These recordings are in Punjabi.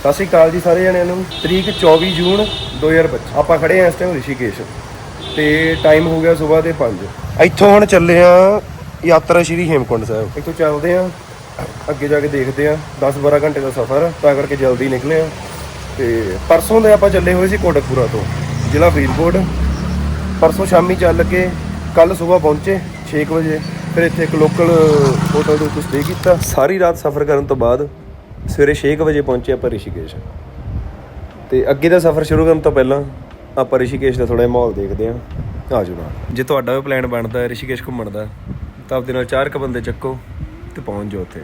ਸਤਿ ਸ਼੍ਰੀ ਅਕਾਲ ਜੀ ਸਾਰੇ ਜਣਿਆਂ ਨੂੰ। ਤਰੀਕ 24 ਜੂਨ 2025 ਆਪਾਂ ਖੜੇ ਆਂ ਇਸ ਟਾਈਮ ਰਿਸ਼ੀਕੇਸ਼। ਤੇ ਟਾਈਮ ਹੋ ਗਿਆ ਸਵੇਰ ਦੇ 5 ਇੱਥੋਂ ਹੁਣ ਚੱਲੇ ਆਂ ਯਾਤਰਾ ਸ਼੍ਰੀ ਹੇਮਕੁੰਡ ਸਾਹਿਬ। ਇੱਥੋਂ ਚੱਲਦੇ ਆਂ ਅੱਗੇ ਜਾ ਕੇ ਦੇਖਦੇ ਆਂ 10-12 ਘੰਟੇ ਦਾ ਸਫ਼ਰ ਤਾਂ ਕਰਕੇ ਜਲਦੀ ਨਿਕਲੇ ਆਂ ਤੇ ਪਰਸੋਂ ਦੇ ਆਪਾਂ ਚੱਲੇ ਹੋਏ ਸੀ ਕੋਟਕਪੂਰਾ ਤੋਂ। ਜ਼ਿਲ੍ਹਾ ਫਰੀਦਕੋਟ। ਪਰਸੋਂ ਸ਼ਾਮੀ ਚੱਲ ਕੇ ਕੱਲ ਸਵੇਰ ਪਹੁੰਚੇ 6 ਵਜੇ। ਫਿਰ ਇੱਥੇ ਇੱਕ ਲੋਕਲ ਹੋਟਲ ਦੇ ਉੱਤੇ ਸਟੇ ਕੀਤਾ। ਸਾਰੀ ਰਾਤ ਸਫ਼ਰ ਕਰਨ ਤੋਂ ਬਾਅਦ ਸਵੇਰੇ 6 ਵਜੇ ਪਹੁੰਚੇ ਆਪਾਂ ਰਿਸ਼ੀਕੇਸ਼। ਤੇ ਅੱਗੇ ਦਾ ਸਫ਼ਰ ਸ਼ੁਰੂ ਕਰਨ ਤੋਂ ਪਹਿਲਾਂ ਆਪਾਂ ਰਿਸ਼ੀਕੇਸ਼ ਦਾ ਥੋੜਾ ਜਿਹਾ ਮਾਹੌਲ ਦੇਖਦੇ ਹਾਂ। ਆ ਜਾਓ ਨਾਲ। ਜੇ ਤੁਹਾਡਾ ਵੀ ਪਲਾਨ ਬਣਦਾ ਹੈ ਰਿਸ਼ੀਕੇਸ਼ ਘੁੰਮਣ ਦਾ, ਤਾਂ ਆਪਦੇ ਨਾਲ ਚਾਰ ਕੁ ਬੰਦੇ ਚੱਕੋ ਤੇ ਪਹੁੰਚ ਜਾਓ ਉੱਥੇ।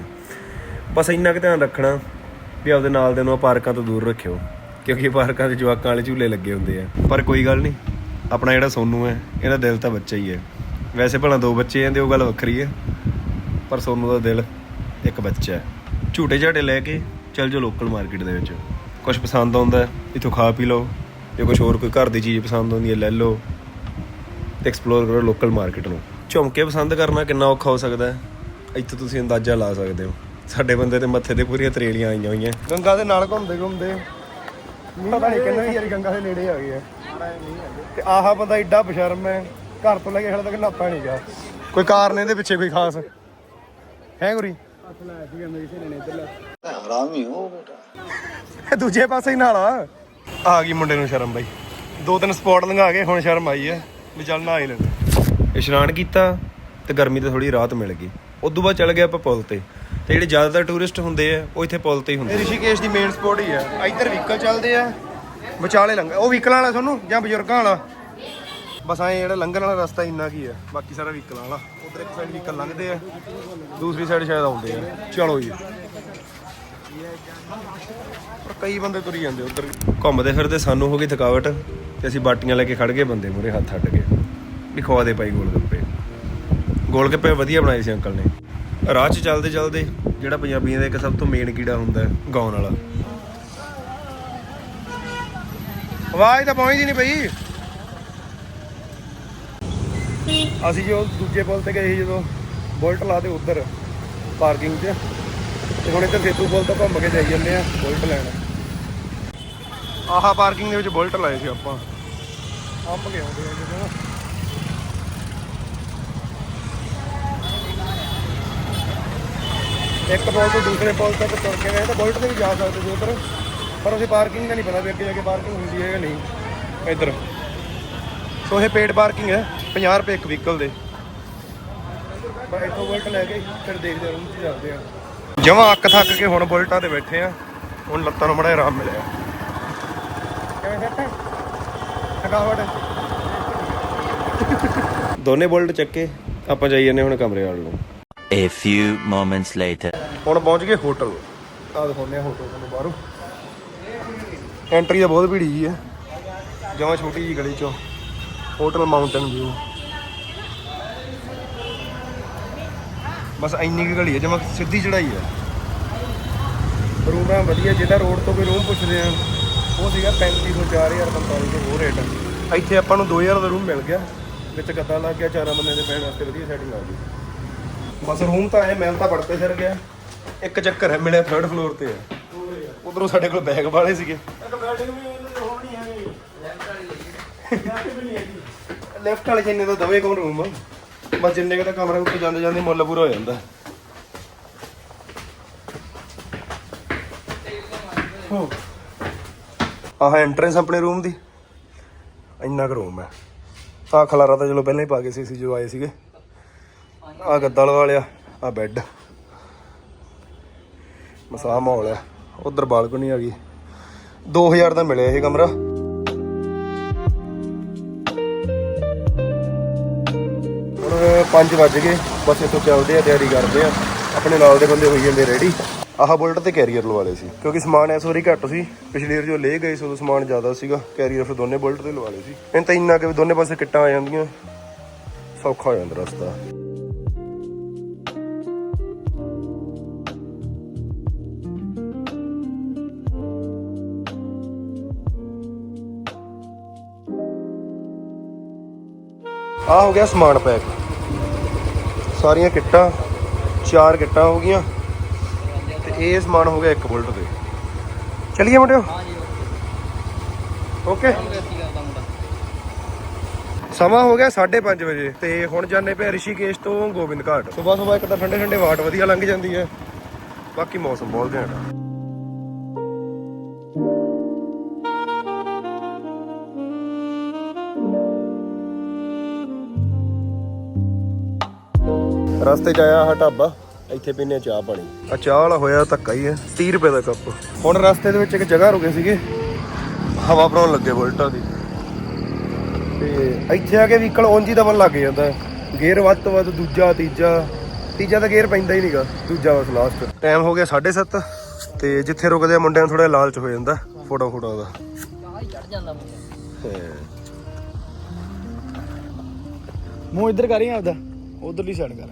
ਬਸ ਇੰਨਾ ਕੁ ਧਿਆਨ ਰੱਖਣਾ ਵੀ ਆਪਦੇ ਨਾਲ ਦੇ ਨੂੰ ਪਾਰਕਾਂ ਤੋਂ ਦੂਰ ਰੱਖਿਓ, ਕਿਉਂਕਿ ਪਾਰਕਾਂ ਦੇ ਜਵਾਕਾਂ ਵਾਲੇ ਝੂਲੇ ਲੱਗੇ ਹੁੰਦੇ ਆ। ਪਰ ਕੋਈ ਗੱਲ ਨਹੀਂ, ਆਪਣਾ ਜਿਹੜਾ ਸੋਨੂ ਹੈ, ਇਹਦਾ ਦਿਲ ਤਾਂ ਬੱਚਾ ਹੀ ਹੈ। ਵੈਸੇ ਭਲਾ ਦੋ ਬੱਚੇ ਆਂ ਤੇ ਉਹ ਗੱਲ ਵੱਖਰੀ ਹੈ, ਪਰ ਸੋਨੂ ਦਾ ਦਿਲ ਇੱਕ ਬੱਚਾ ਹੈ। ਝੂਟੇ ਝਾਟੇ ਲੈ ਕੇ ਚੱਲ ਜਾਓ ਲੋਕਲ ਮਾਰਕੀਟ ਦੇ ਵਿੱਚ। ਕੁਝ ਪਸੰਦ ਆਉਂਦਾ ਹੈ, ਇੱਥੋਂ ਖਾ ਪੀ ਲਓ। ਜੇ ਕੁਝ ਹੋਰ ਕੋਈ ਘਰ ਦੀ ਚੀਜ਼ ਪਸੰਦ ਆਉਂਦੀ ਹੈ ਲੈ ਲਓ। ਤੇ ਐਕਸਪਲੋਰ ਕਰੋ ਲੋਕਲ ਮਾਰਕੀਟ ਨੂੰ। ਝੁਮਕੇ ਪਸੰਦ ਕਰਨਾ ਕਿੰਨਾ ਔਖਾ ਹੋ ਸਕਦਾ ਹੈ। ਇੱਥੋਂ ਤੁਸੀਂ ਅੰਦਾਜ਼ਾ ਲਾ ਸਕਦੇ ਹੋ। ਸਾਡੇ ਬੰਦੇ ਦੇ ਮੱਥੇ ਤੇ ਪੂਰੀਆਂ ਤਰੇਲੀਆਂ ਆਈਆਂ ਹੋਈਆਂ। ਗੰਗਾ ਦੇ ਨਾਲ ਘੁੰਮਦੇ ਘੁੰਮਦੇ ਪਤਾ ਨਹੀਂ ਕਿੰਨੇ ਯਾਰ ਗੰਗਾ ਦੇ ਨੇੜੇ ਆ ਗਏ ਆ। ਤੇ ਆਹਾ ਬੰਦਾ ਏਡਾ ਬਸ਼ਰਮ ਹੈ ਘਰ ਤੋਂ ਲੈ ਕੇ ਹਲੇ ਤੱਕ ਨਹਾਤਾ ਨਹੀਂ ਗਿਆ। ਕੋਈ ਕਾਰਨ ਇਹਦੇ ਪਿੱਛੇ ਕੋਈ ਖਾਸ? ਹੈ ਗੁਰੀ? ਹਰਾਮੀ ਹੋ ਬੇਟਾ। ਦੂਜੇ ਪਾਸੇ ਹੀ ਨਾਲਾ ਆ। ਗਈ ਮੁੰਡੇ ਨੂੰ ਸ਼ਰਮ ਬਾਈ। ਦੋ ਤਿੰਨ ਸਪੌਟ ਲੰਘਾ ਕੇ ਹੁਣ ਸ਼ਰਮ ਆਈ ਹੈ ਵੀ ਚੱਲ ਨਹਾ ਹੀ ਲੈਂਦੇ। ਇਸ਼ਨਾਨ ਕੀਤਾ ਤੇ ਗਰਮੀ ਤੋਂ ਥੋੜੀ ਰਾਹਤ ਮਿਲ ਗਈ। ਉਦੋਂ ਬਾਅਦ ਚੱਲ ਗਏ ਆਪਾਂ ਪੁਲ ਤੇ। ਤੇ ਜਿਹੜੇ ਜ਼ਿਆਦਾਤਰ ਟੂਰਿਸਟ ਹੁੰਦੇ ਆ ਉਹ ਇੱਥੇ ਪੁਲ ਤੇ ਹੀ ਹੁੰਦੇ ਰਿਸ਼ੀਕੇਸ਼ ਦੀ ਮੇਨ ਸਪੌਟ ਹੀ ਆ। ਇੱਧਰ ਵਹੀਕਲ ਚੱਲਦੇ ਆ ਵਿਚਾਲੇ ਲੰਘ ਉਹ ਵਹੀਕਲਾਂ ਵਾਲਾ ਤੁਹਾਨੂੰ ਜਾਂ ਬਜ਼ੁਰਗਾਂ ਵਾਲਾ? ਬਸ ਐਂ ਜਿਹੜਾ ਲੰਘਣ ਵਾਲਾ ਰਸਤਾ ਇੰਨਾ ਕੀ ਆ ਬਾਕੀ ਸਾਰਾ ਵਹੀਕਲਾਂ ਵਾਲਾ। ਇੱਕ ਸਾਈਡ ਵਹੀਕਲ ਲੰਘਦੇ ਆ, ਦੂਸਰੀ ਸਾਈਡ ਸ਼ਾਇਦ ਆਉਂਦੇ ਆ। ਚਲੋ ਜੀ। ਪਰ ਕਈ ਬੰਦੇ ਤੁਰੀ ਜਾਂਦੇ ਉਧਰ ਘੁੰਮਦੇ ਫਿਰਦੇ, ਸਾਨੂੰ ਹੋ ਗਈ ਥਕਾਵਟ ਤੇ ਅਸੀਂ ਬਾਟੀਆਂ ਲੈ ਕੇ ਖੜ ਗਏ ਬੰਦੇ ਮੂਰੇ ਹੱਥ ਅੱਡ ਕੇ। ਵੀ ਖਵਾ ਦੇ ਪਾਈ ਗੋਲ ਗੋਲਗੱਪੇ ਵਧੀਆ ਬਣਾਏ ਸੀ ਅੰਕਲ ਨੇ। ਰਾਹ 'ਚ ਚੱਲਦੇ ਚੱਲਦੇ ਜਿਹੜਾ ਪੰਜਾਬੀਆਂ ਦਾ ਇੱਕ ਸਭ ਤੋਂ ਮੇਨ ਕੀੜਾ ਹੁੰਦਾ ਗਾਉਣ ਵਾਲਾ। ਆਵਾਜ਼ ਤਾਂ ਪਹੁੰਚਦੀ ਨਹੀਂ ਪਈ। ਅਸੀਂ ਜੋ ਦੂਜੇ ਪੁਲ ਤੇ ਗਏ ਸੀ ਜਦੋਂ ਬੁਲਟ ਲਾਤੇ ਉੱਧਰ ਪਾਰਕਿੰਗ 'ਚ ਤੇ ਹੁਣ ਇੱਧਰ ਸੇਤੂ ਪੁਲ ਤੋਂ ਘੁੰਮ ਕੇ ਜਾਈ ਜਾਂਦੇ ਆ ਬੁਲਟ ਲੈਣ। ਆਹਾ ਪਾਰਕਿੰਗ ਦੇ ਵਿੱਚ ਬੁਲਟ ਲਾਏ ਸੀ ਆਪਾਂ। ਅੰਬ ਕੇ ਆਉਂਦੇ ਆ ਜਦੋਂ। ਇੱਕ ਪੁਲ ਤੋਂ ਦੂਸਰੇ ਪੁਲ ਤੱਕ ਤੁਰ ਕੇ ਗਏ ਤਾਂ ਬੁਲਟ ਤੇ ਵੀ ਜਾ ਸਕਦੇ ਸੀ ਉੱਧਰ ਪਰ ਅਸੀਂ ਪਾਰਕਿੰਗ ਦਾ ਨਹੀਂ ਪਤਾ ਵੀ ਅੱਗੇ ਜਾ ਕੇ ਪਾਰਕਿੰਗ ਹੁੰਦੀ ਹੈ ਜਾਂ ਨਹੀਂ ਇੱਧਰ। ਸੋ ਇਹ ਪੇਡ ਪਾਰਕਿੰਗ ਹੈ। 50 ਰੁਪਏ ਇੱਕ ਵਹੀਕਲ ਦੇ। ਪਰ ਇੱਥੋਂ ਬੁਲਟ ਲੈ ਕੇ ਫਿਰ ਦੇਖਦੇ ਰੂਮ 'ਚ ਜਾਂਦੇ ਆ। ਜਮਾਂ ਅੱਕ ਥੱਕ ਕੇ ਹੁਣ ਬੁਲਟਾਂ ਤੇ ਬੈਠੇ ਆ। ਹੁਣ ਲੱਤਾਂ ਨੂੰ ਬੜਾ ਆਰਾਮ ਮਿਲਿਆ। ਕਿਵੇਂ ਸੈੱਟ ਥਕਾਵਟ? ਦੋਨੇ ਬੁਲਟ ਚੱਕੇ ਆਪਾਂ ਜਾਈ ਜਾਂਦੇ ਹੁਣ ਕਮਰੇ ਵਾਲ ਨੂੰ। A few moments later. ਹੁਣ ਪਹੁੰਚ ਗਏ ਹੋਟਲ। ਆ ਦਿਖਾਉਂਦੇ ਆ ਹੋਟਲ ਤੁਹਾਨੂੰ ਬਾਹਰੋਂ। ਐਂਟਰੀ ਤਾਂ ਬਹੁਤ ਭੀੜੀ ਜੀ ਹੈ ਜਮਾਂ ਛੋਟੀ ਜੀ ਗਲੀ ਚੋਂ। ਹੋਟਲ ਮਾਊਂਟਨ ਵਿਊ ਬਸ ਇੰਨੀ ਕੁ ਗਲੀ ਹੈ ਜਮਾਂ ਸਿੱਧੀ ਚੜਾਈ ਹੈ। ਰੂਮ ਵਧੀਆ, ਜਿਹਦਾ ਰੋਡ ਤੋਂ ਕੋਈ ਰੂਮ ਪੁੱਛਦੇ ਆ, ਉਹ ਸੀਗਾ 3500 4000 4500 ਉਹ ਰੇਟ ਇੱਥੇ ਆਪਾਂ ਨੂੰ 2000 ਦਾ ਰੂਮ ਮਿਲ ਗਿਆ, ਵਿੱਚ ਗੱਦਾ ਲੱਗ ਗਿਆ, ਚਾਰਾਂ ਬੰਦੇ ਦੇ ਪੈਣ ਵਾਸਤੇ ਵਧੀਆ ਸੈਟਿੰਗ ਆ ਗਈ ਬਸ ਰੂਮ ਤਾਂ ਐ ਮਿਲ ਤਾਂ ਪੜਤੇ ਫਿਰ ਗਿਆ। ਇੱਕ ਚੱਕਰ ਹੈ, ਮਿਲਿਆ ਥਰਡ ਫਲੋਰ ਤੇ ਹੈ। ਉਧਰੋਂ ਸਾਡੇ ਕੋਲ ਬੈਗ ਵਾਲੇ ਸੀਗੇ। ਲੈਫਟ ਵਾਲੇ ਜਿੰਨੇ ਤਾਂ ਦਵੇ ਕੋਲ ਰੂਮ ਬਸ ਜਿੰਨੇ ਕੁ ਤਾਂ ਕਮਰੇ ਉੱਤੇ ਜਾਂਦੇ ਜਾਂਦੇ ਮੁੱਲ ਪੂਰਾ ਹੋ ਜਾਂਦਾ। ਆਹ ਐਂਟਰੈਂਸ ਆਪਣੇ ਰੂਮ ਦੀ। ਇੰਨਾ ਕੁ ਰੂਮ ਹੈ ਤਾਂ ਖਲਾਰਾ ਤਾਂ ਚਲੋ ਪਹਿਲਾਂ ਹੀ ਪਾ ਗਏ ਸੀ ਅਸੀਂ ਜਦੋਂ ਆਏ ਸੀਗੇ। ਆ ਗੱਦਾ ਲਵਾ ਲਿਆ ਆ ਬੈੱਡ ਮਸਾ ਮਾਹੌਲ ਆ। ਉਧਰ ਬਾਲਕਨੀ ਆ ਗਈ। 2000 ਦਾ ਮਿਲਿਆ ਇਹ ਕਮਰਾ। 5 ਵੱਜ ਗਏ। ਬਸ ਇੱਥੋਂ ਚੱਲਦੇ ਆ, ਤਿਆਰੀ ਕਰਦੇ ਆ। ਆਪਣੇ ਨਾਲ ਦੇ ਬੰਦੇ ਹੋਈ ਜਾਂਦੇ ਰੈਡੀ ਆਹ ਬੁਲਟ ਤੇ ਕੈਰੀਅਰ ਲਵਾ ਲਏ ਸੀ। ਕਿਉਂਕਿ ਸਮਾਨ ਇਸ ਵਾਰੀ ਘੱਟ ਸੀ। ਪਿਛਲੀ ਵਾਰ ਜੋ ਲੈ ਗਏ ਸੀ, ਉਦੋਂ ਸਮਾਨ ਜ਼ਿਆਦਾ ਸੀਗਾ। ਕੈਰੀਅਰ ਫਿਰ ਦੋਨੇ ਬੁਲਟ ਤੇ ਲਵਾ ਲਏ ਸੀ। ਇਹਨਾਂ ਤਾਂ ਇੰਨਾ ਕਿ ਦੋਨੇ ਪਾਸੇ ਕਿੱਟਾਂ ਆ ਜਾਂਦੀਆਂ। ਸੌਖਾ ਹੋ ਜਾਂਦਾ ਰਸਤਾ। ਆ ਹੋ ਗਿਆ ਸਮਾਨ ਪੈਕ ਸਾਰੀਆਂ ਕਿੱਟਾਂ, ਚਾਰ ਕਿੱਟਾਂ ਹੋ ਗਈਆਂ ਤੇ ਇਹ ਸਮਾਨ ਹੋ ਗਿਆ ਇੱਕ ਬੁਲਟ ਤੇ। ਚਲਿਏ ਮੁੰਡਿਓ? ਓਕੇ। ਸਮਾਂ ਹੋ ਗਿਆ 5:30 ਵਜੇ ਤੇ ਹੁਣ ਜਾਂਦੇ ਪਏ ਰਿਸ਼ੀਕੇਸ਼ ਤੋਂ ਗੋਬਿੰਦ ਘਾਟ। ਸਵੇਰ ਸਵੇਰ ਇੱਕ ਤਾਂ ਠੰਡੇ ਠੰਡੇ ਵਾਟ ਵਧੀਆ ਲੰਘ ਜਾਂਦੀ ਹੈ। ਬਾਕੀ ਮੌਸਮ ਬਹੁਤ ਘੈਂਟ ਆ ਰਸਤੇ 'ਚ ਆਇਆ ਆਹ ਢਾਬਾ ਇੱਥੇ ਪੀਨੇ ਚਾਹ ਪਾਣੀ। ਆ ਚਾਹ ਵਾਲਾ ਹੋਇਆ ਧੱਕਾ ਹੀ ਹੈ 30 ਰੁਪਏ ਦਾ ਕੱਪ। ਹੁਣ ਰਸਤੇ ਦੇ ਵਿੱਚ ਇੱਕ ਜਗ੍ਹਾ ਰੁਕੇ ਸੀਗੇ। ਹਵਾ ਭਰਾਉਣ ਲੱਗੇ ਬੁਲਟਾਂ ਦੀ। ਤੇ ਇੱਥੇ ਆ ਕੇ ਵਹੀਕਲ ਉਂਝ ਹੀ ਦਬਣ ਲੱਗ ਜਾਂਦਾ। ਗੇਅਰ ਵੱਧ ਤੋਂ ਵੱਧ ਦੂਜਾ ਤੀਜਾ। ਤੀਜਾ ਤਾਂ ਗੇਅਰ ਪੈਂਦਾ ਹੀ ਨਹੀਂਗਾ ਦੂਜਾ ਬਸ ਲਾਸਟ ਟਾਈਮ ਹੋ ਗਿਆ 7:30 ਤੇ ਜਿੱਥੇ ਰੁਕਦੇ ਆ ਮੁੰਡਿਆਂ ਨੂੰ ਥੋੜਾ ਲਾਲਚ ਹੋ ਜਾਂਦਾ ਫੋਟੋ ਫੋਟੋ ਦਾ। ਹਾਂ। ਮੂੰਹ ਇੱਧਰ ਕਰੀ ਆਪਦਾ ਉਧਰਲੀ ਸਾਈਡ ਕਰ।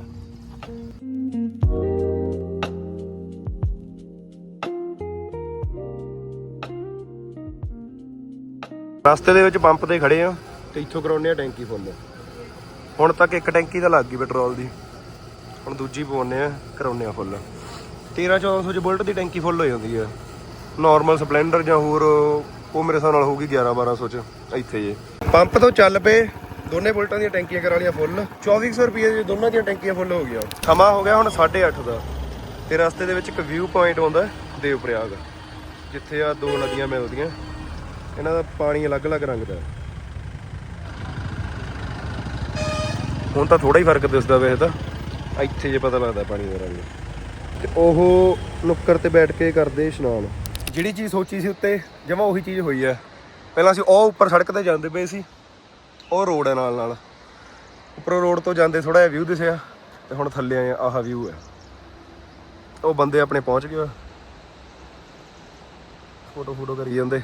ਰਸਤੇ ਦੇ ਵਿੱਚ ਪੰਪ ਤੇ ਖੜੇ ਆ। ਤੇ ਇੱਥੋਂ ਕਰਾਉਨੇ ਆ ਟੈਂਕੀ ਫੁੱਲ। ਹੁਣ ਤੱਕ ਇੱਕ ਟੈਂਕੀ ਤਾਂ ਲੱਗ ਗਈ ਪੈਟਰੋਲ ਦੀ। ਹੁਣ ਦੂਜੀ ਪਵਾਉਨੇ ਆ ਕਰਾਉਨੇ ਆ ਫੁੱਲ। 13 1400 ਚ ਬੁਲਟ ਦੀ ਟੈਂਕੀ ਫੁੱਲ ਹੋ ਜਾਂਦੀ ਆ। ਨਾਰਮਲ ਸਪਲੈਂਡਰ ਜਾਂ ਹੋਰ ਉਹ ਮੇਰੇ ਹਿਸਾਬ ਨਾਲ ਹੋਊਗੀ 11 1200 ਚ ਇੱਥੇ ਜੇ। ਪੰਪ ਤੋਂ ਚੱਲ ਪਏ ਦੋਨੇ ਬੁਲਟਾਂ ਦੀਆਂ ਟੈਂਕੀਆਂ ਕਰਾ ਲਈਆਂ ਫੁੱਲ। 2400 ਰੁਪਏ ਦੀ ਦੋਨਾਂ ਦੀਆਂ ਟੈਂਕੀਆਂ ਫੁੱਲ ਹੋ ਗਈਆਂ। ਸਮਾਂ ਹੋ ਗਿਆ ਹੁਣ 8:30 ਦਾ। ਤੇ ਰਸਤੇ ਦੇ ਵਿੱਚ ਇੱਕ ਵਿਊ ਪੁਆਇੰਟ ਆਉਂਦਾ ਦੇਵ ਪ੍ਰਯਾਗ ਜਿੱਥੇ ਆ ਦੋ ਨਦੀਆਂ ਮਿਲਦੀਆਂ। ਇਹਨਾਂ ਦਾ ਪਾਣੀ ਅਲੱਗ-ਅਲੱਗ ਰੰਗ ਦਾ ਹੁਣ ਤਾਂ ਥੋੜਾ ਹੀ ਫ਼ਰਕ ਦਿਸਦਾ ਵੈਸੇ ਤਾਂ। ਇੱਥੇ ਜੇ ਪਤਾ ਲੱਗਦਾ ਪਾਣੀ ਦਾ ਰੰਗ। ਤੇ ਉਹ ਨੁੱਕਰ ਤੇ ਬੈਠ ਕੇ ਕਰਦੇ ਇਸ਼ਨਾਨ। ਜਿਹੜੀ ਚੀਜ਼ ਸੋਚੀ ਸੀ ਉੱਤੇ, ਜਮਾ ਉਹੀ ਚੀਜ਼ ਹੋਈ ਹੈ। ਪਹਿਲਾਂ ਅਸੀਂ ਉਹ ਉੱਪਰ ਸੜਕ ਤੇ ਜਾਂਦੇ ਪਏ ਸੀ। ਉਹ ਰੋਡ ਹੈ ਨਾਲ ਨਾਲ। ਉੱਪਰੋਂ ਰੋਡ ਤੋਂ ਜਾਂਦੇ ਥੋੜਾ ਜਿਹਾ ਵਿਊ ਦਿਸਿਆ। ਤੇ ਹੁਣ ਥੱਲੇ ਆਏ ਆਹ ਵਿਊ ਹੈ। ਉਹ ਬੰਦੇ ਆਪਣੇ ਪਹੁੰਚ ਗਏ ਫੋਟੋ ਫੋਟੋ ਕਰੀ ਜਾਂਦੇ।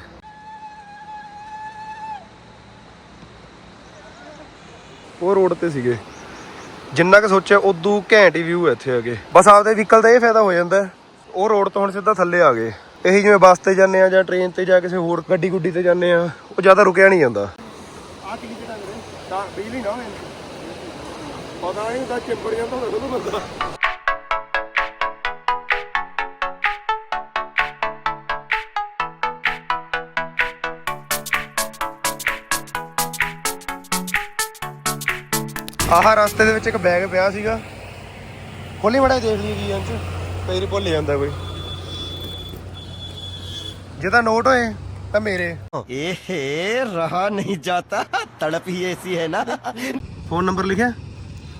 ਉਹ ਰੋਡ ਤੇ ਸੀਗੇ। ਜਿੰਨਾ ਕੁ ਸੋਚਿਆ, ਉਦੋਂ ਘੈਂਟ ਹੀ ਵਿਊ ਇੱਥੇ ਅੱਗੇ ਬਸ ਆਪਦੇ ਵਹੀਕਲ ਦਾ ਇਹ ਫਾਇਦਾ ਹੋ ਜਾਂਦਾ। ਉਹ ਰੋਡ ਤੋਂ ਹੁਣ ਸਿੱਧਾ ਥੱਲੇ ਆ ਗਏ। ਇਹੀ ਜਿਵੇਂ ਬੱਸ ਤੇ ਜਾਂਦੇ ਆ ਜਾਂ ਟ੍ਰੇਨ ਤੇ ਜਾਂ ਕਿਸੇ ਹੋਰ ਗੱਡੀ ਗੁੱਡੀ ਤੇ ਜਾਂਦੇ ਆ, ਉਹ ਜ਼ਿਆਦਾ ਰੁਕਿਆ ਨਹੀਂ ਜਾਂਦਾ। ਆ ਕੀ ਜਿਹੜਾ ਤਾਂ ਬਿਜਲੀ ਨਾ ਹੋਵੇ। ਪਤਾ ਨਹੀਂ ਤਾਂ ਚਿੰਬੜ ਜਾਂਦਾ ਹੋਵੇ ਬੰਦਾ। ਆਹ ਰਸਤੇ ਦੇ ਵਿੱਚ ਇੱਕ ਬੈਗ ਪਿਆ ਸੀਗਾ। ਖੋਲੀ ਮੜਾ ਦੇਖ ਲਈ ਕੀ ਅੰਚ ਕਈ ਭੁੱਲ ਜਾਂਦਾ ਕੋਈ। ਜੇ ਤਾਂ ਨੋਟ ਹੋਏ ਤਾਂ ਮੇਰੇ। ਏਹੇ ਰਹਾ ਨਹੀਂ ਜਾਤਾ। ਤੜਪ ਹੀ ਐਸੀ ਹੈ ਨਾ। ਫੋਨ ਨੰਬਰ ਲਿਖਿਆ?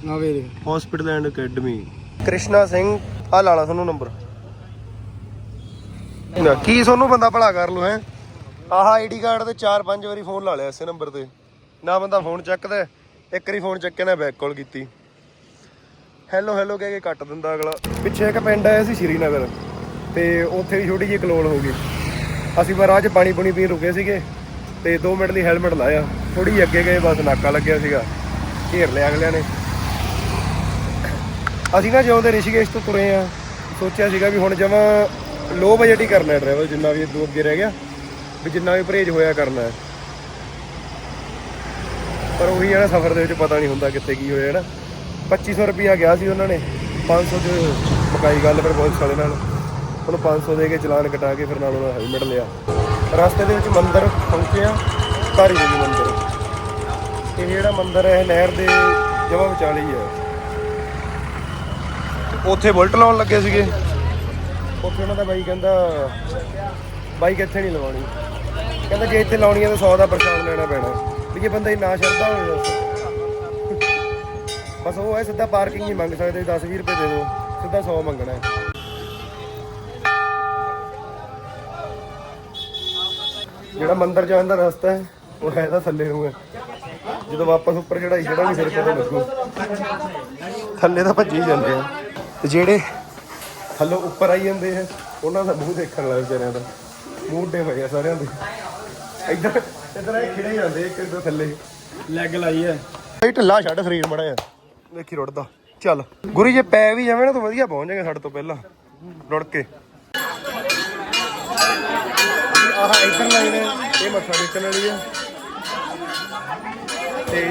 ਨਾ ਵੇਰੇ hospital and academy Krishna Singh ਆ ਲਾ ਤੁਹਾਨੂੰ ਨੰਬਰ। ਨਾ ਕੀ ਤੁਹਾਨੂੰ ਬੰਦਾ ਭਲਾ ਕਰ ਲੋ ਹੈ? ਆਹ ਆਈਡੀ ਕਾਰਡ ਤੇ 4-5 ਵਾਰੀ ਫੋਨ ਲਾ ਲਿਆ ਇਸੇ ਨੰਬਰ ਤੇ। ਨਾ ਬੰਦਾ ਫੋਨ ਚੱਕਦਾ। ਇੱਕ ਵਾਰੀ ਫੋਨ ਚੱਕਿਆ ਨਾ ਬੈਕ ਕਾਲ ਕੀਤੀ। ਹੈਲੋ ਹੈਲੋ ਕਹਿ ਕੇ ਕੱਟ ਦਿੰਦਾ ਅਗਲਾ। ਪਿੱਛੇ ਇੱਕ ਪਿੰਡ ਆਇਆ ਸੀ ਸ਼੍ਰੀਨਗਰ, ਤੇ ਉੱਥੇ ਵੀ ਛੋਟੀ ਜਿਹੀ ਕਲੋਲ ਹੋ ਗਈ। ਅਸੀਂ ਪਰ ਰਾਹ 'ਚ ਪਾਣੀ ਪੂਣੀ ਪੀਣ ਰੁਕੇ ਸੀਗੇ, ਤੇ 2 ਮਿੰਟ ਲਈ ਹੈਲਮਟ ਲਾਇਆ। ਥੋੜੀ ਜਿਹੀ ਅੱਗੇ ਗਏ, ਬਸ ਨਾਕਾ ਲੱਗਿਆ ਸੀਗਾ। ਘੇਰ ਲਿਆ ਅਗਲਿਆਂ ਨੇ। ਅਸੀਂ ਨਾ ਜਿਉਂਦੇ ਰਿਸ਼ੀਕੇਸ਼ ਤੋਂ ਤੁਰੇ ਆ। ਸੋਚਿਆ ਸੀਗਾ ਵੀ ਹੁਣ ਜਮਾ ਲੋ ਬਜਟ ਹੀ ਕਰਨਾ ਡਰਾਈਵਰ ਜਿੰਨਾ ਵੀ ਦੋ ਅੱਗੇ ਰਹਿ ਗਿਆ। ਵੀ ਜਿੰਨਾ ਵੀ ਪਰਹੇਜ ਹੋਇਆ ਕਰਨਾ ਹੈ। ਪਰ ਉਹੀ ਹੈ ਨਾ ਸਫ਼ਰ ਦੇ ਵਿੱਚ ਪਤਾ ਨਹੀਂ ਹੁੰਦਾ ਕਿੱਥੇ ਕੀ ਹੋਇਆ ਨਾ 2500 ਰੁਪਿਆ ਗਿਆ ਸੀ ਉਹਨਾਂ ਨੇ 500 ਚ ਪਕਾਈ ਗੱਲ ਫਿਰ ਪੁਲਿਸ ਵਾਲੇ ਨਾਲ। ਉਹਨੂੰ 500 ਦੇ ਕੇ ਚਲਾਨ ਕਟਾ ਕੇ ਫਿਰ ਨਾਲ ਉਹਨਾਂ ਹੈਲਮਟ ਲਿਆ। ਰਸਤੇ ਦੇ ਵਿੱਚ ਮੰਦਿਰ ਪਹੁੰਚੇ ਆ, ਧਾਰੀ ਦੇਵੀ ਮੰਦਿਰ। ਇਹ ਜਿਹੜਾ ਮੰਦਿਰ ਹੈ, ਇਹ ਨਹਿਰ ਦੇ ਜਮਾ ਵਿਚਾਲੇ ਹੀ ਹੈ ਉੱਥੇ ਬੁਲਟ ਲਾਉਣ ਲੱਗੇ ਸੀਗੇ। ਉੱਥੇ ਉਹਨਾਂ ਦਾ ਬਾਈ ਕਹਿੰਦਾ ਬਾਈਕ ਇੱਥੇ ਨਹੀਂ ਲਵਾਉਣੀ? ਕਹਿੰਦਾ ਜੇ ਇੱਥੇ ਲਾਉਣੀ ਹੈ ਤਾਂ 100 ਦਾ ਪ੍ਰਸ਼ਾਦ ਲੈਣਾ ਪੈਣਾ। ਵੀ ਜੇ ਬੰਦਾ ਹੀ ਨਾ ਸ਼ਰਦਾ ਹੋਵੇ ਬਸ। ਬਸ ਉਹ ਹੈ, ਸਿੱਧਾ ਪਾਰਕਿੰਗ ਨਹੀਂ ਮੰਗ ਸਕਦੇ 10 20 ਰੁਪਏ ਦੇ ਦਿਓ। ਸਿੱਧਾ 100 ਮੰਗਣਾ ਹੈ। ਜਿਹੜਾ ਮੰਦਰ ਜਾਣ ਦਾ ਰਸਤਾ ਹੈ, ਉਹ ਹੈ ਤਾਂ ਥੱਲੇ ਨੂੰ ਹੈ। ਜਦੋਂ ਵਾਪਸ ਉੱਪਰ ਚੜਾਈ ਚੜਾਂਗੇ ਫਿਰ ਪਤਾ ਲੱਗੂ। ਥੱਲੇ ਤਾਂ ਭੱਜੀ ਜਾਂਦੇ ਆ। ਤੇ ਜਿਹੜੇ ਥੱਲੋਂ ਉੱਪਰ ਆਈ ਜਾਂਦੇ ਆ, ਉਹਨਾਂ ਦਾ ਮੂੰਹ ਦੇਖਣ ਲੱਗ ਵਿਚਾਰਿਆਂ ਦਾ। ਮੂੰਹ ਡੇ ਹੋਏ ਆ ਸਾਰਿਆਂ ਦੇ। ਇੱਧਰ ਇੱਧਰ ਇਹ ਖਿੜੇ ਜਾਂਦੇ ਇੱਕ ਇੱਕ ਥੱਲੇ। ਲੈਗ ਲਾਈ ਹੈ। ਇਹ ਢਿੱਲਾ ਛੱਡ ਸਰੀਰ ਮੜਾ ਜਾ ਵੇਖੀ ਰੁੜਦਾ। ਚੱਲ। ਗੁਰੀ ਜੇ ਪੈ ਵੀ ਜਾਵੇ ਨਾ ਤਾਂ ਵਧੀਆ ਪਹੁੰਚ ਜਾਏਗਾ ਸਾਡੇ ਤੋਂ ਪਹਿਲਾਂ। ਰੁੜ ਕੇ। ਆਹ ਇੱਧਰ ਲਾਈਨ ਹੈ ਇਹ ਮੱਥਾ ਟੇਕਣ ਵਾਲੀ ਹੈ। ਤੇ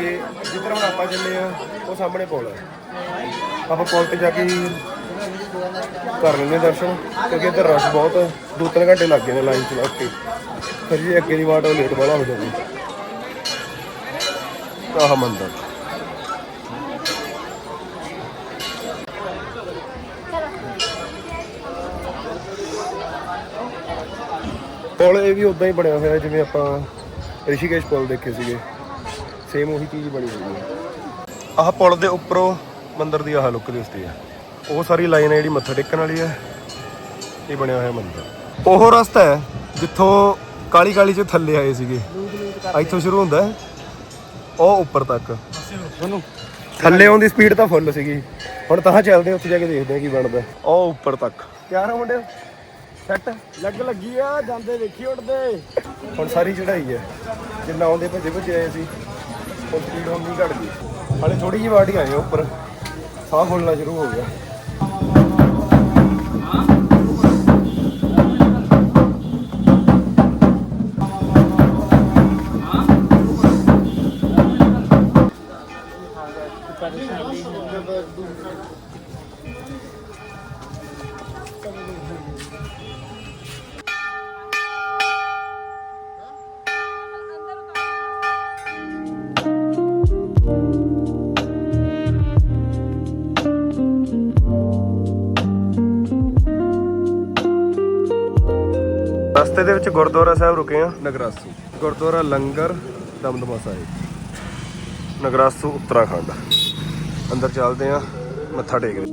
ਜਿੱਧਰ ਹੁਣ ਆਪਾਂ ਚੱਲੇ ਆ ਉਹ ਸਾਹਮਣੇ ਪੁਲ ਹੈ। ਆਪਾਂ ਪੁਲ ਤੇ ਜਾ ਕੇ ਕਰ ਲੈਂਦੇ ਦਰਸ਼ਨ ਕਿਉਂਕਿ ਇੱਧਰ ਰਸ਼ ਬਹੁਤ ਹੈ। ਦੋ ਤਿੰਨ ਘੰਟੇ ਲੱਗ ਗਏ ਨੇ ਲਾਈਨ 'ਚ ਲੱਗ ਕੇ। ਫਿਰ ਜੀ ਅੱਗੇ ਦੀ ਵਾਰ ਉਹ ਲੇਟ ਵਾਲਾ ਹੋ ਜਾਂਦੀ ਆਹ ਮੰਦਰ। ਪੁਲ ਇਹ ਵੀ ਉਦਾਂ ਹੀ ਬਣਿਆ ਹੋਇਆ, ਜਿਵੇਂ ਆਪਾਂ ਰਿਸ਼ੀਕੇਸ਼ ਪੁਲ ਦੇਖੇ ਸੀਗੇ। ਸੇਮ ਉਹੀ ਚੀਜ਼ ਬਣੀ ਹੋਈ ਹੈ। ਆਹ ਪੁਲ ਦੇ ਉੱਪਰੋਂ ਮੰਦਿਰ ਦੀ ਆਹ ਲੁੱਕ ਦਿਸਦੀ ਹੈ। ਉਹ ਸਾਰੀ ਲਾਈਨ ਹੈ ਜਿਹੜੀ ਮੱਥਾ ਟੇਕਣ ਵਾਲੀ ਹੈ। ਇਹ ਬਣਿਆ ਹੋਇਆ ਮੰਦਿਰ। ਉਹ ਰਸਤਾ ਹੈ ਜਿੱਥੋਂ ਕਾਲੀ ਕਾਲੀ ਚ ਥੱਲੇ ਆਏ ਸੀਗੇ। ਇੱਥੋਂ ਸ਼ੁਰੂ ਹੁੰਦਾ ਹੈ। ਉਹ ਉੱਪਰ ਤੱਕ। ਥੱਲੇ ਆਉਣ ਦੀ ਸਪੀਡ ਤਾਂ ਫੁੱਲ ਸੀਗੀ। ਹੁਣ ਤਾਂ ਚੱਲਦੇ ਉੱਥੇ ਜਾ ਕੇ ਦੇਖਦੇ ਆ ਕੀ ਬਣਦਾ। ਉਹ ਉੱਪਰ ਤੱਕ। ਤਿਆਰ ਹੋ ਮੁੰਡੇ ਸੈੱਟ ਲੱਗ ਲੱਗੀ ਆ ਜਾਂਦੇ ਵੇਖੀ ਉੱਡਦੇ। ਹੁਣ ਸਾਰੀ ਚੜਾਈ ਹੈ। ਜਿੰਨਾ ਆਉਂਦੇ ਭੱਜੇ ਭੱਜੇ ਆਏ ਸੀ। ਹੁਣ ਸਪੀਡ ਹੁਣ ਨਹੀਂ ਘਟ ਗਈ ਹਾਲੇ ਥੋੜੀ ਜਿਹੀ ਵਾਟ ਆਏ ਉੱਪਰ। ਸਾਹ ਫੁੱਲਣਾ ਸ਼ੁਰੂ ਹੋ ਗਿਆ। ਰਸਤੇ ਦੇ ਵਿੱਚ ਗੁਰਦੁਆਰਾ ਸਾਹਿਬ ਰੁਕੇ ਆ। ਨਗਰਾਸੂ। ਗੁਰਦੁਆਰਾ ਲੰਗਰ ਦਮਦਮਾ ਸਾਹਿਬ। ਨਗਰਾਸੂ ਉੱਤਰਾਖੰਡ। ਅੰਦਰ ਚੱਲਦੇ ਆ ਮੱਥਾ ਟੇਕਦੇ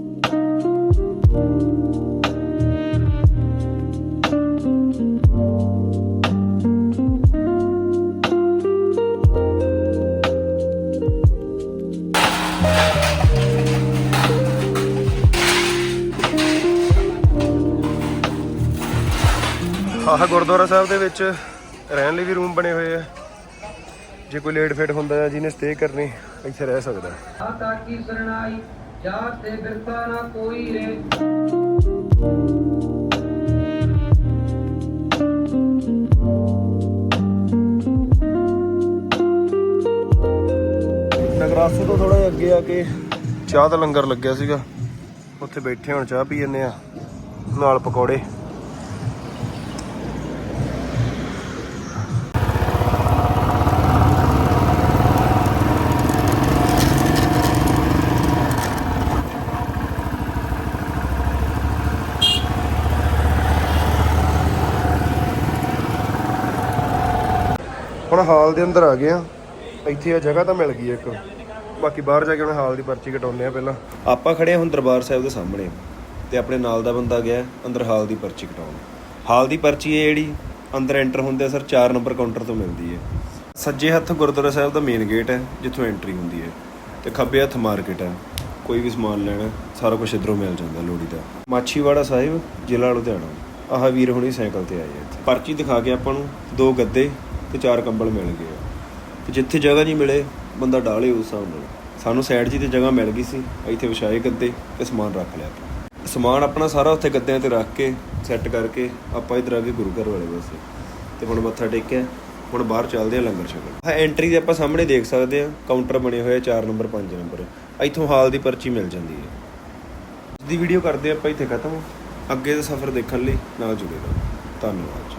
ਆਹ ਗੁਰਦੁਆਰਾ ਸਾਹਿਬ ਦੇ ਵਿੱਚ ਰਹਿਣ ਲਈ ਵੀ ਰੂਮ ਬਣੇ ਹੋਏ ਆ। ਜੇ ਕੋਈ ਲੇਟ ਫੇਟ ਹੁੰਦਾ ਹੈ ਜਿਹਨੇ ਸਟੇ ਕਰਨੀ ਇੱਥੇ ਰਹਿ ਸਕਦਾ। ਹੈ। ਮਾਤਾ ਕੀ ਸਰਣਾਈ ਜਾਤ ਤੇ ਬਿਰਥਾ ਨਾ ਕੋਈ ਰੇ। ਨਗਰਾਸੂ ਤੋਂ ਥੋੜਾ ਅੱਗੇ ਆ ਕੇ ਚਾਹ ਦਾ ਲੰਗਰ ਲੱਗਿਆ ਸੀਗਾ। ਉੱਥੇ ਬੈਠੇ ਹੁਣ ਚਾਹ ਪੀ ਜੰਨੇ ਆ। ਨਾਲ ਪਕੌੜੇ। ਹੁਣ ਹਾਲ ਦੇ ਅੰਦਰ ਆ ਗਏ ਆ। ਇੱਥੇ ਆ ਜਗ੍ਹਾ ਤਾਂ ਮਿਲ ਗਈ ਇੱਕ। ਬਾਕੀ ਬਾਹਰ ਜਾ ਕੇ ਹੁਣ ਹਾਲ ਦੀ ਪਰਚੀ ਕਟਾਉਂਦੇ ਆ ਪਹਿਲਾਂ। ਆਪਾਂ ਖੜੇ ਹਾਂ ਹੁਣ ਦਰਬਾਰ ਸਾਹਿਬ ਦੇ ਸਾਹਮਣੇ ਤੇ ਆਪਣੇ ਨਾਲ ਦਾ ਬੰਦਾ ਗਿਆ, ਅੰਦਰ ਹਾਲ ਦੀ ਪਰਚੀ ਕਟਾਉਣ। ਹਾਲ ਦੀ ਪਰਚੀ ਹੈ ਜਿਹੜੀ, ਅੰਦਰ ਐਂਟਰ ਹੁੰਦੇ ਸਰ 4 ਨੰਬਰ ਕਾਊਂਟਰ ਤੋਂ ਮਿਲਦੀ ਹੈ। ਸੱਜੇ ਹੱਥ ਗੁਰਦੁਆਰਾ ਸਾਹਿਬ ਦਾ ਮੇਨ ਗੇਟ ਹੈ, ਜਿੱਥੋਂ ਐਂਟਰੀ ਹੁੰਦੀ ਹੈ। ਤੇ ਖੱਬੇ ਹੱਥ ਮਾਰਕੀਟ ਹੈ। ਕੋਈ ਵੀ ਸਮਾਨ ਲੈਣਾ, ਸਾਰਾ ਕੁਝ ਇਧਰੋਂ ਮਿਲ ਜਾਂਦਾ ਲੋੜੀ ਦਾ। ਮਾਛੀਵਾੜਾ ਸਾਹਿਬ, ਜ਼ਿਲ੍ਹਾ ਲੁਧਿਆਣਾ। ਆਹ ਵੀਰ ਹੁਣੀ ਸਾਈਕਲ ਤੇ ਆਏ ਇੱਥੇ। ਪਰਚੀ ਦਿਖਾ ਕੇ ਆਪਾਂ ਨੂੰ ਦੋ ਗੱਦੇ ਤੇ ਚਾਰ ਕੰਬਲ ਮਿਲ ਗਏ ਆ। ਤੇ ਜਿੱਥੇ ਜਗ੍ਹਾ ਨਹੀਂ ਮਿਲੇ, ਬੰਦਾ ਡਾਲੇ ਉਸ ਹਿਸਾਬ ਨਾਲ। ਸਾਨੂੰ ਸਾਈਡ ਜੀ ਤੇ ਜਗ੍ਹਾ ਮਿਲ ਗਈ ਸੀ। ਇੱਥੇ ਵਿਛਾਏ ਗੱਦੇ ਤੇ ਸਮਾਨ ਰੱਖ ਲਿਆ ਆਪਾਂ। ਸਮਾਨ ਆਪਣਾ ਸਾਰਾ ਉੱਥੇ ਗੱਦਿਆਂ ਤੇ ਰੱਖ ਕੇ ਸੈੱਟ ਕਰਕੇ ਆਪਾਂ ਇਧਰ ਆ ਕੇ ਗੁਰੂ ਘਰ ਵਾਲੇ ਪਾਸੇ। ਤੇ ਹੁਣ ਮੱਥਾ ਟੇਕਿਆ। ਹੁਣ ਬਾਹਰ ਚੱਲਦੇ ਆ ਲੰਗਰ ਛਕਣ। ਹਾਂ ਐਂਟਰੀ ਦੇ ਆਪਾਂ ਸਾਹਮਣੇ ਦੇਖ ਸਕਦੇ ਆ। ਕਾਊਂਟਰ ਬਣੇ ਹੋਏ ਆ 4 ਨੰਬਰ 5 ਨੰਬਰ ਇੱਥੋਂ ਹਾਲ ਦੀ ਪਰਚੀ ਮਿਲ ਜਾਂਦੀ ਹੈ। ਦੀ ਵੀਡੀਓ ਕਰਦੇ ਆਪਾਂ, ਇੱਥੇ ਖਤਮ। ਅੱਗੇ ਦਾ ਸਫ਼ਰ ਦੇਖਣ ਲਈ ਨਾਲ ਜੁੜੇ ਰਹੋ। ਧੰਨਵਾਦ